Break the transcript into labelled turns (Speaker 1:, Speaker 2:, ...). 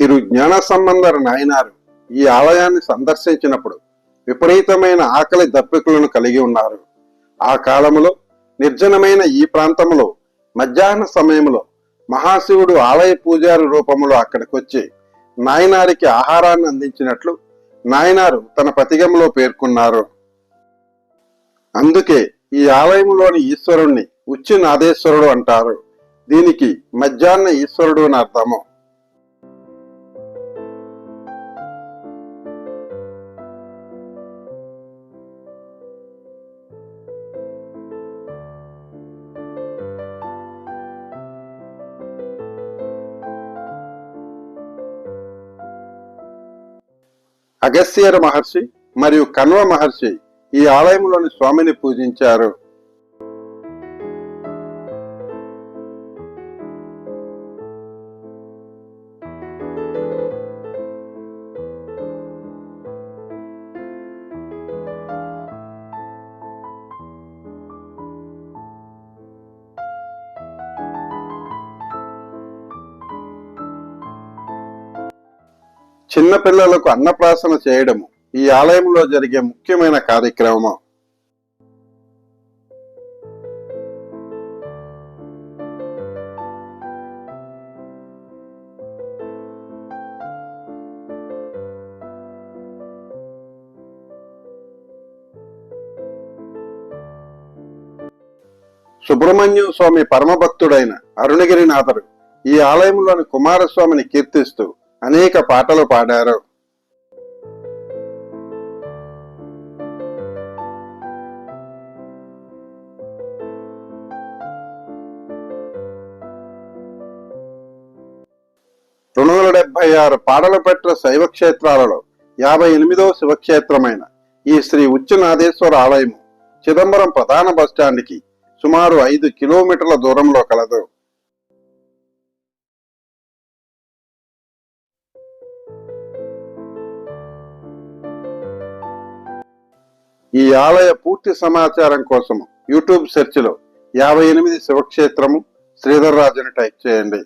Speaker 1: తిరు జ్ఞాన సంబంధర నాయనారు ఈ ఆలయాన్ని సందర్శించినప్పుడు విపరీతమైన ఆకలి దప్పికలను కలిగి ఉన్నారు. ఆ కాలములో నిర్జనమైన ఈ ప్రాంతంలో మధ్యాహ్న సమయంలో మహాశివుడు ఆలయ పూజారి రూపంలో అక్కడికొచ్చి నాయనారికి ఆహారాన్ని అందించినట్లు నాయనారు తన పతిగంలో పేర్కొన్నారు. అందుకే ఈ ఆలయంలోని ఈశ్వరుణ్ణి ఉచ్చి నాదేశ్వరుడు అంటారు. దీనికి మధ్యాహ్న ఈశ్వరుడు అని అర్థము. అగస్త్యర మహర్షి మరియు కన్వ మహర్షి ఈ ఆలయంలోని స్వామిని పూజించారు. చిన్న పిల్లలకు అన్నప్రాసన చేయడము ఈ ఆలయంలో జరిగే ముఖ్యమైన కార్యక్రమం సుబ్రహ్మణ్యం స్వామి పరమభక్తుడైన అరుణగిరినాథరు ఈ ఆలయంలోని కుమారస్వామిని కీర్తిస్తూ అనేక పాటలు పాడారు. రెండు వందల డెబ్బై ఆరు పాటలు పెట్టిన శైవ క్షేత్రాలలో యాభై ఎనిమిదవ శివక్షేత్రమైన ఈ శ్రీ ఉచ్చనాథేశ్వర ఆలయము చిదంబరం ప్రధాన బస్టాండ్కి సుమారు ఐదు కిలోమీటర్ల దూరంలో కలదు. ఈ ఆలయ పూర్తి సమాచారం కోసం యూట్యూబ్ సెర్చ్లో యాభై ఎనిమిది శివక్షేత్రము శ్రీధర్ రాజుని టైప్ చేయండి.